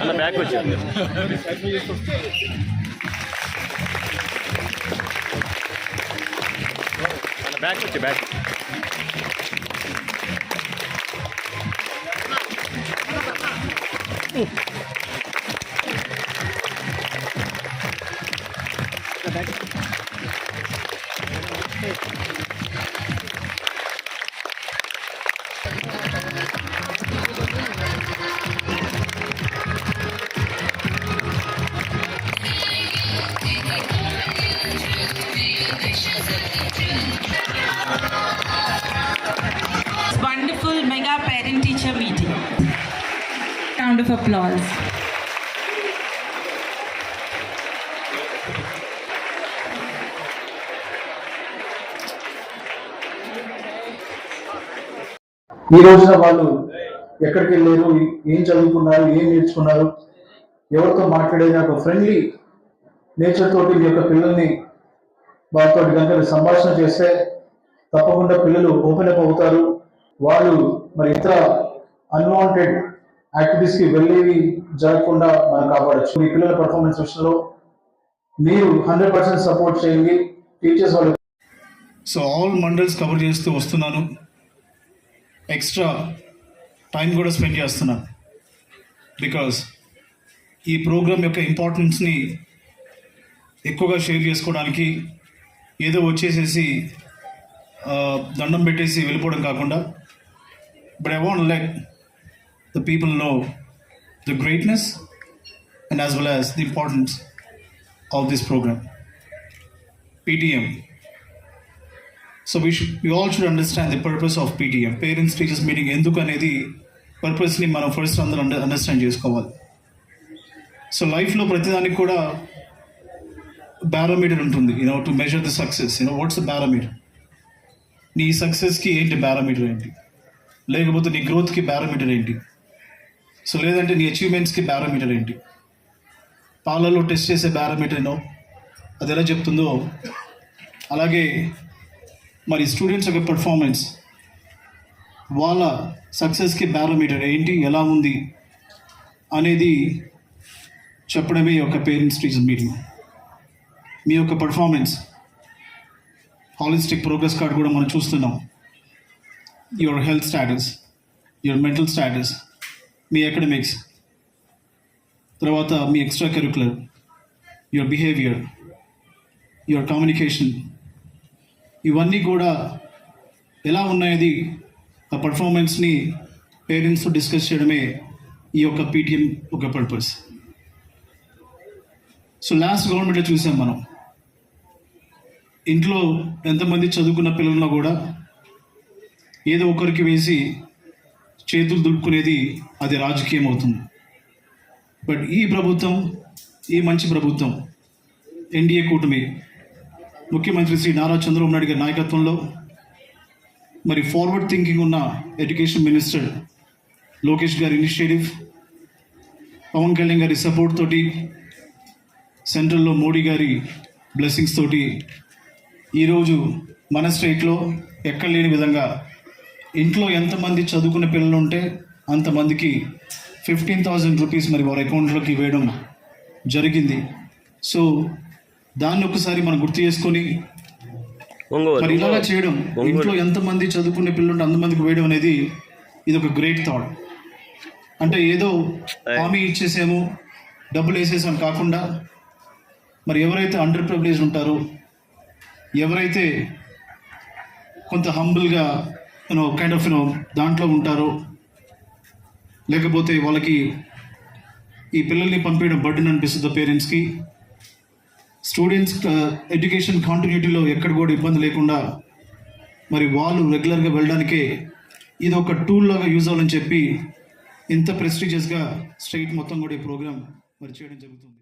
అలా బ్యాక్ వచ్చింది అలా బ్యాక్ వచ్చి back wonderful mega parent teacher meeting. Round of applause. ఈ రోజున వాళ్ళు ఎక్కడికి వెళ్ళారు? ఏం చదువుకున్నారు? ఏం నేర్చుకున్నారు? ఎవరితో మాట్లాడేది ఒక ఫ్రెండ్లీ నేచర్ తోటి మీ యొక్క పిల్లల్ని వారితో కనుక సంభాషణ చేస్తే తప్పకుండా పిల్లలు ఓపెన్ అప్ అవుతారు. వాళ్ళు మరి ఇతర అన్వాంటెడ్ యాక్టివిటీస్కి వెళ్ళేవి జరగకుండా మనం కాపాడచ్చు. మీ పిల్లల పర్ఫార్మెన్స్ విషయంలో మీరు హండ్రెడ్ పర్సెంట్ సపోర్ట్ చేయండి. టీచర్స్ వాళ్ళు సో ఆల్ మండల్స్ కవర్ చేస్తూ వస్తున్నాను. ఎక్స్ట్రా టైం కూడా స్పెండ్ చేస్తున్నాను బికాస్ ఈ ప్రోగ్రామ్ యొక్క ఇంపార్టెన్స్ని ఎక్కువగా షేర్ చేసుకోవడానికి ఏదో వచ్చేసేసి దండం పెట్టేసి వెళ్ళిపోవడం కాకుండా but I want let the people know the greatness and as well as the importance of this programme PTM so we should all should understand the purpose of PTM parents teachers meeting ఎందుకు అనేది పర్పస్ని మనం first అందరూ under understand చేసుకోవాలి. So లైఫ్లో ప్రతిదానికి కూడా barometer ఉంటుంది you know to measure the success you know what's the barometer నీ సక్సెస్కి ఏంటి బ్యారోమీటర్ ఏంటి? లేకపోతే నీ గ్రోత్కి బ్యారోమీటర్ ఏంటి? సో లేదంటే నీ అచీవ్మెంట్స్కి బ్యారోమీటర్ ఏంటి? పాలలో టెస్ట్ చేసే బ్యారోమీటర్ ఏనో అది ఎలా చెప్తుందో అలాగే మరి స్టూడెంట్స్ యొక్క పెర్ఫార్మెన్స్ వాళ్ళ సక్సెస్కి బ్యారోమీటర్ ఏంటి ఎలా ఉంది అనేది చెప్పడమే యొక్క పేరెంట్స్ టీచర్స్ మీటింగ్ మీ యొక్క పర్ఫార్మెన్స్ హాలిస్టిక్ ప్రోగ్రెస్ కార్డ్ కూడా మనం చూస్తున్నాం. Your health status your mental status me academics తర్వాత మీ extra curricular your behaviour your communication ఇవన్నీ కూడా ఎలా ఉన్నాయది ఆ పర్ఫార్మెన్స్ని పేరెంట్స్తో డిస్కస్ చేయడమే ఈ యొక్క పీటీఎం ఒక పర్పస్ సో లాస్ట్ గవర్నమెంట్లో చూసాం మనం. ఇంట్లో ఎంతమంది చదువుకున్న పిల్లలున్నా కూడా ఏదో ఒకరికి వేసి చేతులు దులుపుకునేది అది రాజకీయం అవుతుంది. బట్ ఈ ప్రభుత్వం ఈ మంచి ప్రభుత్వం ఎన్డీఏ కూటమి ముఖ్యమంత్రి శ్రీ నారా చంద్రబాబు నాయుడు గారి నాయకత్వంలో మరి ఫార్వర్డ్ థింకింగ్ ఉన్న ఎడ్యుకేషన్ మినిస్టర్ లోకేష్ గారి ఇనిషియేటివ్ పవన్ కళ్యాణ్ గారి సపోర్ట్ తోటి సెంట్రల్లో మోడీ గారి బ్లెస్సింగ్స్ తోటి ఈరోజు మన స్టేట్లో ఎక్కడ లేని విధంగా ఇంట్లో ఎంతమంది చదువుకున్న పిల్లలు ఉంటే అంతమందికి ఫిఫ్టీన్ థౌజండ్ రూపీస్ మరి వారి అకౌంట్లోకి వేయడం జరిగింది. సో దాన్ని ఒకసారి మనం గుర్తు చేసుకొని మరి ఇలాగా చేయడం. ఇంట్లో ఎంతమంది చదువుకునే పిల్లలు అంతమందికి వేయడం అనేది ఇది ఒక గ్రేట్ థాట్ అంటే ఏదో హామీ ఇచ్చేసాము డబ్బులు వేసేసాం కాకుండా మరి ఎవరైతే అండర్ ప్రివిలేజ్ ఉంటారో ఎవరైతే కొంత హంబుల్గా you know kind of you know దాంట్లో ఉంటారో లేకపోతే వాళ్ళకి ఈ పిల్లల్ని పంపించడం బర్డెన్ అనిపిస్తుంది పేరెంట్స్కి స్టూడెంట్స్ ఎడ్యుకేషన్ కాంటిన్యూటీలో ఎక్కడ కూడా ఇబ్బంది లేకుండా మరి వాళ్ళు రెగ్యులర్గా వెళ్ళడానికే ఇది ఒక టూల్ లాగా యూజ్ అవ్వాలని చెప్పి ఇంత ప్రెస్టీజియస్గా స్టేట్ మొత్తం కూడా ఈ ప్రోగ్రామ్ మరి చేయడం జరుగుతుంది.